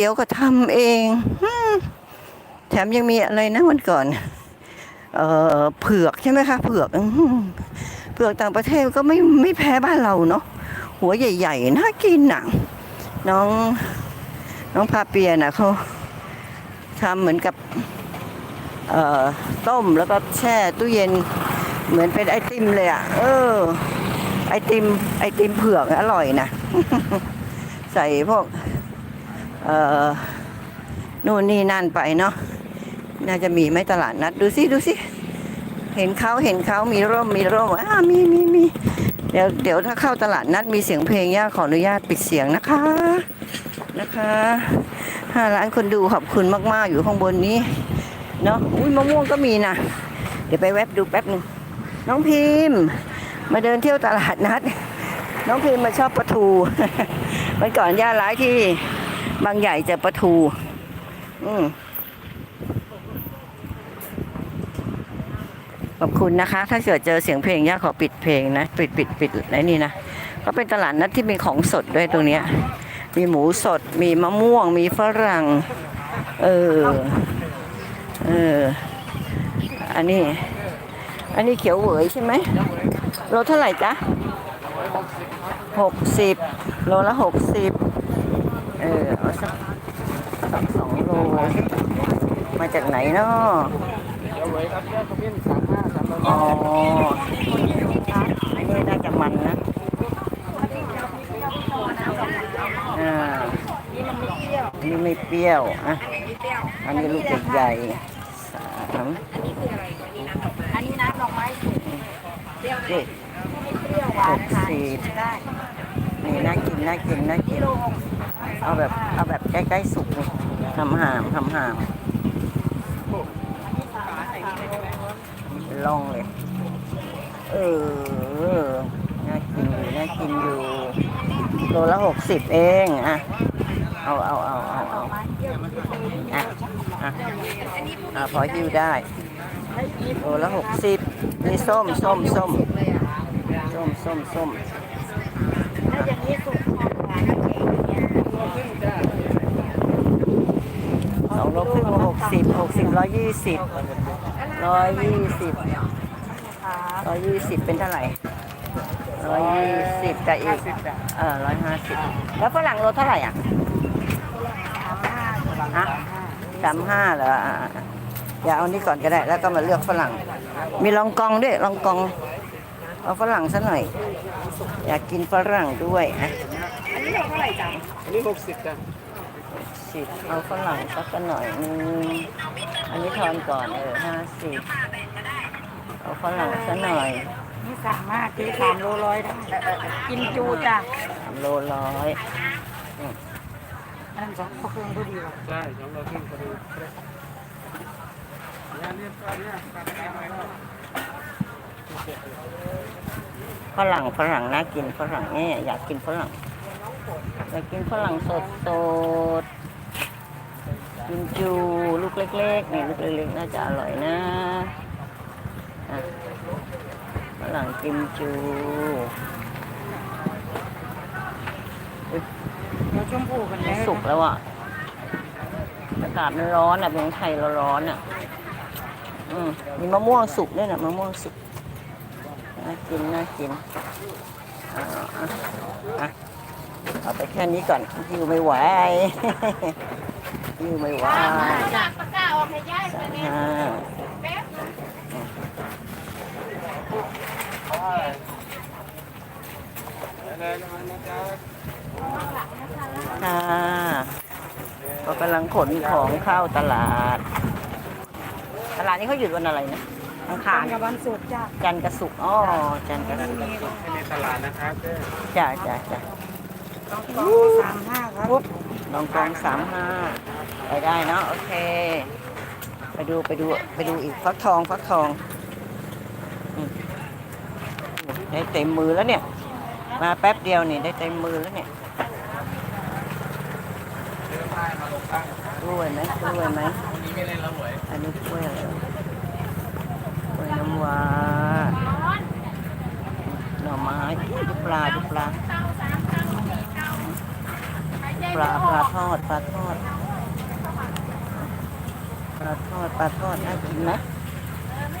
เดี๋ยวก็ทำเองแถมยังมีอะไรนะวันก่อน เออเผือกใช่ไหมคะเผือกเผือกต่างประเทศก็ไม่ไม่แพ้บ้านเราเนาะหัวใหญ่ๆน่ากินหน่ะน้อง น้องพาเปียน่ะเขาทำเหมือนกับเอ่อต้มแล้วก็แช่ตู้เย็นเหมือนเป็นไอติมเลยอะ เออ ไอติมไอติมเผือกอร่อยนะ ใส่พวก เอ่อนู่นนี่นั่นไปเนาะน่าจะมีไหมตลาดนัดดูสิดูสิเห็นเขาเห็นเขามีร่มมีร่มอ่ามีมีมีเดี๋ยวเดี๋ยวถ้าเข้าตลาดนัดมีเสียงเพลงย่าขออนุญาตปิดเสียงนะคะนะคะห้าล้านคนดูขอบคุณมาก ๆ อยู่ข้างบนนี้เนาะอุ้ยมะม่วงก็มีนะเดี๋ยวไปแวบดูแป๊บหนึ่งน้องพิมพ์มาเดินเที่ยวตลาดนัด น้องพิมพ์มาชอบปลาทูวันก่อนย่าร้ายที่ บางใหญ่จอปลาทู อืมขอบคุณนะคะ ถ้าเกิดเจอเสียงเพลงย่าขอปิดเพลงนะ ปิดปิดปิดไอ้นี่นะ ก็เป็นตลาดนัดที่มีของสดด้วยตรงเนี้ย มีหมูสด มีมะม่วง มีฝรั่ง เออ เออ อันนี้ อันนี้เขียวเหวยใช่ไหมโลเท่าไหร่จ๊ะหกสิบโลละหกสิบ เออเอาสักสักสองโล มาจากไหนเนาะเดี๋ยวเลยครับแยกขมิ้นสามห้าสามร้อยอ๋ออันนี้น่าจะมันนะอ่าอันนี้ไม่เปรี้ยวอะอันนี้ลูกใหญ่ๆสามอันนี้น้ำดอกไม้สุกเจ็ดเปรี้ยวหวานค่ะสี่ได้นี่น่ากินน่ากินน่ากิน เอาแบบเอาแบบใกล้ๆสุกนี่ทำหามทำหามล่องเลย เออ น่ากินอยู่น่ากินอยู่ โลละหกสิบเองอะ เอาเอาเอาเอาเอาอะอะอะพอหิ้วได้ โลละหกสิบนี่ส้มส้มส้มส้มส้มส้มถ้าอย่างนี้สุกหวานเก่งเนี่ย สองโลครึ่งหกสิบหกสิบร้อยยี่สิบร้อยยี่สิบค่ะร้อยยี่สิบเป็นเท่าไหร่ร้อยยี่สิบกับอีกเออร้อยห้าสิบแล้วฝรั่งโลเท่าไหร่อะสามห้าฮะสามห้าเหรออะอะอย่าเอานี่ก่อนก็ได้ แล้วก็มาเลือกฝรั่ง มีลองกองด้วยลองกอง เอาฝรั่งซะหน่อย อยากกินฝรั่งด้วยอะอันนี้เราเท่าไหร่จ๊ะอันนี้หกสิบจ้ะ สิบเอาฝรั่งสักหน่อยนึงอันนี้ทอนก่อนเออห้าสิบเอาฝรั่งซะหน่อยนี่สามารถตีสามโลร้อยได้กินจูจ้ะสามโลร้อยอันนั้นสองก็เครื่องพอดีว่ะใช่สองร้อยครึ่งพอดีเนี่ยเนี่ยตอนเนี้ยตัดไปหน่อยก็ฝรั่งฝรั่งน่ากินฝรั่งเนี่ยอยากกินฝรั่งอยากกินฝรั่งสดสดๆกินจูลูก เล็กๆนี่ลูกเล็กๆน่าจะอร่อยนะอะฝรั่งกิมจูเราชมพูกันแล้วสุกแล้วอะอากาศมันร้อนอะเมืองไทยเราร้อนอะ อืมมีมะม่วงสุกด้วยนะมะม่วงสุกน่ากินน่ากินอ่าอะอะเอาไปแค่นี้ก่อนยิวไม่ไหวยิวไม่ไหวจากปากกา ออกให้ย่ายสามห้าอะไรกันนะจ๊ะค่ะก็กำลังขนของเข้าตลาด ตลาดนี้เขาหยุดวันอะไรนะอังคารกับวันสุกจ้ะจันทร์กับศุกร์อ๋อจันทร์กับศุกร์ให้ในตลาดนะครับเด้อจ้าจ้าจ้าสามห้าครับลองกองสามห้าไปได้เนาะโอเค ไปดูไปดูไปดูอีกฟักทองฟักทองอืมได้เต็มมือแล้วเนี่ย มาแป๊บเดียวนี่ได้เต็มมือแล้วเนี่ยกล้วยไหมกล้วยไหมวันนี้ไม่เล่นแล้วหวยอันนี้กล้วยอะไรวะกล้วยน้ำว้าหน่อไม้ดูปลาดูปลาปลาปลาทอดปลาทอดปลา ทอดปลาทอดน่ากินนะ